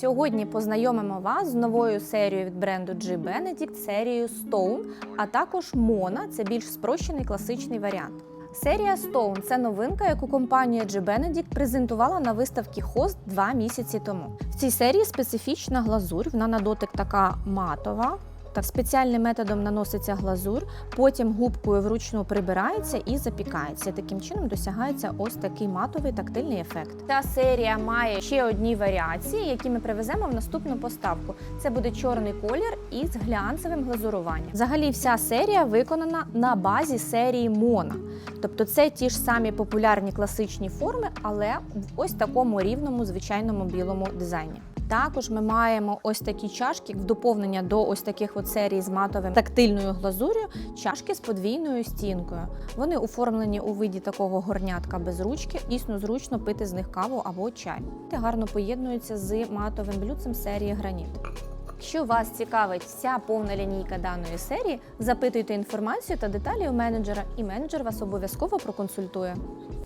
Сьогодні познайомимо вас з новою серією від бренду G Benedict, серією Stone, а також Mona – це більш спрощений класичний варіант. Серія Stone – це новинка, яку компанія G Benedict презентувала на виставці Хост два місяці тому. В цій серії специфічна глазурь, вона на дотик така матова. Так, спеціальним методом наноситься глазур, потім губкою вручну прибирається і запікається. Таким чином досягається ось такий матовий тактильний ефект. Ця серія має ще одні варіації, які ми привеземо в наступну поставку. Це буде чорний колір із глянцевим глазуруванням. Взагалі, вся серія виконана на базі серії Мона. Тобто це ті ж самі популярні класичні форми, але в ось такому рівному звичайному білому дизайні. Також ми маємо ось такі чашки в доповнення до ось таких от серій з матовим тактильною глазур'ю, чашки з подвійною стінкою. Вони оформлені у виді такого горнятка без ручки. Дійсно зручно пити з них каву або чай. Це гарно поєднується з матовим блюдцем серії Граніт. Якщо вас цікавить вся повна лінійка даної серії, запитуйте інформацію та деталі у менеджера, і менеджер вас обов'язково проконсультує.